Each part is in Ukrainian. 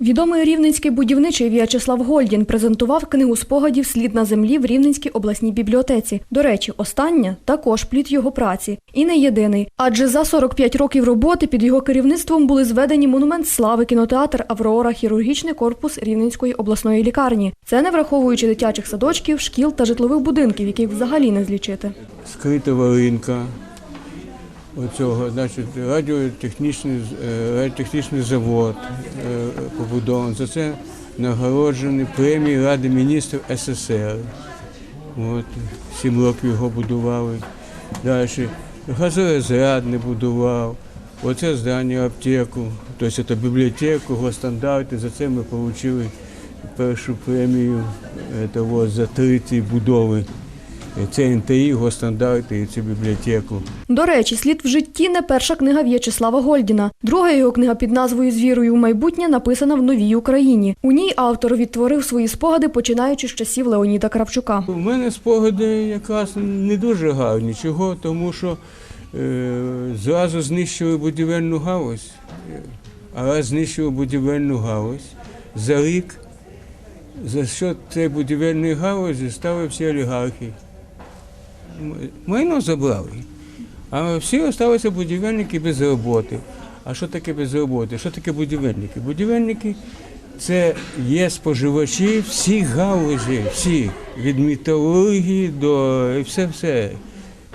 Відомий рівненський будівничий В'ячеслав Гольдін презентував книгу спогадів Слід на землі в Рівненській обласній бібліотеці. До речі, остання також плід його праці. І не єдиний. Адже за 45 років роботи під його керівництвом були зведені монумент слави, кінотеатр Аврора, хірургічний корпус Рівненської обласної лікарні. Це не враховуючи дитячих садочків, шкіл та житлових будинків, яких взагалі не злічити. скритого ринка. Оцього, значить, радіотехнічний, е, радіотехнічний завод е, побудований. За це нагороджений премією Ради міністрів СССР. От, сім років його будували. Далі газорозряд не будував. Оце здання аптеку, тобто це бібліотеку, госстандарти. За це ми отримали першу премію е, того, за три ці будови. Це НТІ, госстандарти і цю бібліотеку. До речі, слід в житті не перша книга В'ячеслава Гольдіна. Друга його книга під назвою З вірою в майбутнє написана в новій Україні. У ній автор відтворив свої спогади, починаючи з часів Леоніда Кравчука. У мене спогади якраз не дуже гарні. Чого? Тому що е, зразу знищили будівельну галузь, а раз знищили будівельну галузь, за рік за що цієї будівельної галузі стали всі олігархи. Майно забрали. А всі залишилися будівельники без роботи. А що таке без роботи? Що таке будівельники? Будівельники це є споживачі всіх галузей, всіх, від металургії до все-все.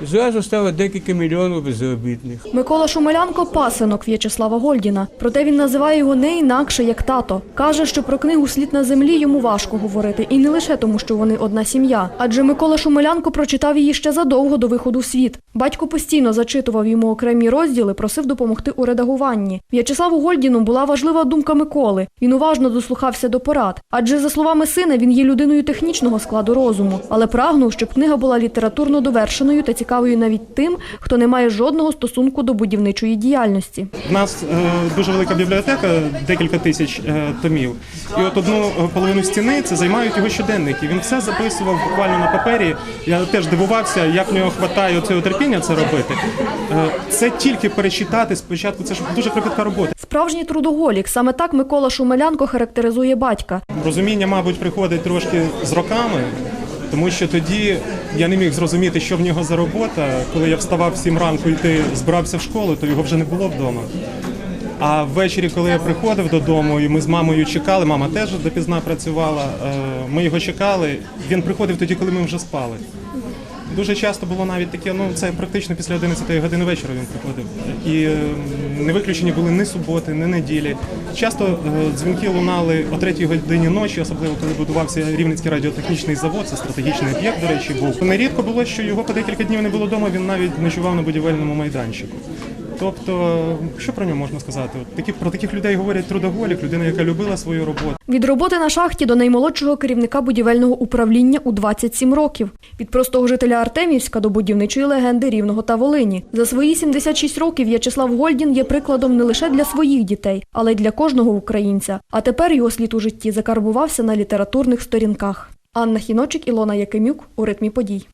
Зразу стало декілька мільйонів безробітних. Микола Шумелянко пасинок В'ячеслава Гольдіна. Проте він називає його не інакше як тато. Каже, що про книгу Слід на землі йому важко говорити, і не лише тому, що вони одна сім'я. Адже Микола Шумелянко прочитав її ще задовго до виходу в світ. Батько постійно зачитував йому окремі розділи, просив допомогти у редагуванні. В'ячеславу Гольдіну була важлива думка Миколи. Він уважно дослухався до порад. Адже, за словами сина, він є людиною технічного складу розуму, але прагнув, щоб книга була літературно довершеною та цікавою навіть тим, хто не має жодного стосунку до будівничої діяльності. У нас е, дуже велика бібліотека, декілька тисяч е, томів. І от одну е, половину стіни це займають його щоденники. Він все записував буквально на папері. Я теж дивувався, як в нього вистачає цього терпіння це робити. Це тільки перечитати спочатку. Це ж дуже кропітка робота. Справжній трудоголік. Саме так Микола Шумелянко характеризує батька. Розуміння, мабуть, приходить трошки з роками. Тому що тоді я не міг зрозуміти, що в нього за робота. Коли я вставав сім ранку йти, збирався в школу, то його вже не було вдома. А ввечері, коли я приходив додому, і ми з мамою чекали, мама теж допізна працювала. е, Ми його чекали. Він приходив тоді, коли ми вже спали. Дуже часто було навіть таке, ну це практично після 11 години вечора він приходив. І е, не виключені були ні суботи, ні неділі. Часто е, дзвінки лунали о 3 годині ночі, особливо коли будувався Рівненський радіотехнічний завод, це стратегічний об'єкт, до речі, був. Нерідко було, що його по декілька днів не було вдома, він навіть ночував на будівельному майданчику. Тобто, що про нього можна сказати? От такі про таких людей говорять трудоголік, людина, яка любила свою роботу. Від роботи на шахті до наймолодшого керівника будівельного управління у 27 років. Від простого жителя Артемівська до будівничої легенди Рівного та Волині. За свої 76 років В'ячеслав Гольдін є прикладом не лише для своїх дітей, але й для кожного українця. А тепер його слід у житті закарбувався на літературних сторінках. Анна Хіночик, Ілона Якимюк у ритмі подій.